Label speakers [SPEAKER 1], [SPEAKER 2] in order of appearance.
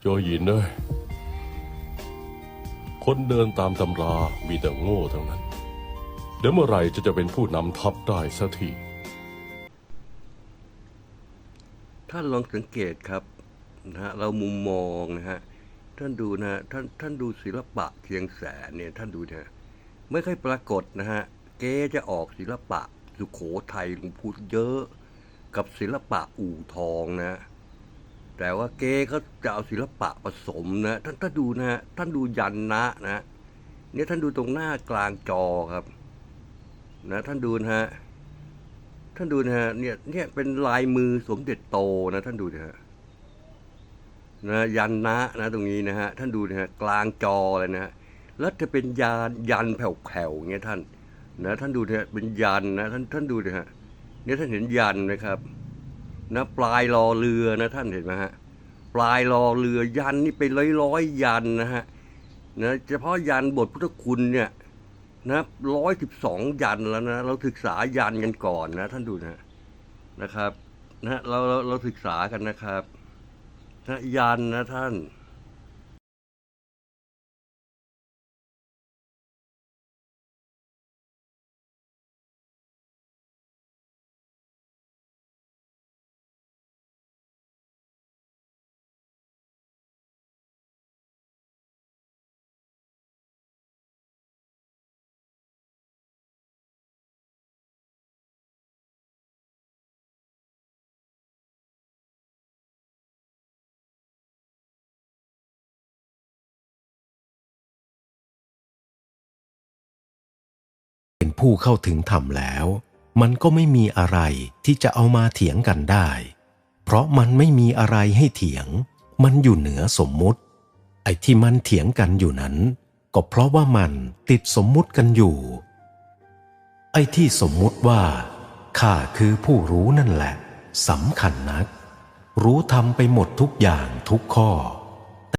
[SPEAKER 1] โจหยินเอ้ยคนเดินตามตำรามีแต่โง่ทั้งนั้น เดี๋ยวเมื่อไหร่จะจะเป็นผู้นำทัพได้สักที
[SPEAKER 2] ท่านลองสังเกตครับนะฮะเรามุมมองนะฮะท่านดูนะฮะท่านท่านดูศิลปะเชียงแสนเนี่ยท่านดูนะฮะไม่ค่อยปรากฏนะฮะเก๊จะออกศิลปะสุโขทัยหลวงพูดเยอะ กับศิลปะอู่ทองนะ แต่ว่าเก๊เขาจะเอาศิลปะผสมนะท่านท่านดูนะฮะท่านดูยันนะนะเนี่ยท่านดูตรงหน้ากลางจอครับ นะท่านดูนะฮะท่านดูนะฮะเนี่ยเนี่ยเป็นลายมือสมเด็จโตนะท่านดูนะฮะนะยันนะนะตรงนี้นะฮะท่านดูนะฮะกลางจอเลยนะฮะแล้วจะเป็นยานยันแผ่วๆอย่างเงี้ยท่านนะท่านดูนะฮะเป็นยันนะท่านท่านดูนะฮะเนี่ยท่านเห็นยันไหมครับ นะปลายรอเรือนะท่านเห็นไหมฮะปลายรอเรือยันนี่เป็นร้อยร้อยยันนะฮะนะเฉพาะยันบทพุทธคุณเนี่ยนะร้อยสิบสองยันแล้วนะเราศึกษายันกันก่อนนะ ท่านดูนะนะครับนะเราเราเราศึกษากันนะครับนะยันนะท่าน
[SPEAKER 3] เป็นผู้เข้าถึงธรรมแล้ว มันก็ไม่มีอะไรที่จะเอามาเถียงกันได้ เพราะมันไม่มีอะไรให้เถียง มันอยู่เหนือสมมุติ ไอ้ที่มันเถียงกันอยู่นั้น ก็เพราะว่ามันติดสมมุติกันอยู่ ไอ้ที่สมมุติว่าข้าคือผู้รู้นั่นแหละสำคัญนัก รู้ทำไปหมดทุกอย่างทุกข้อ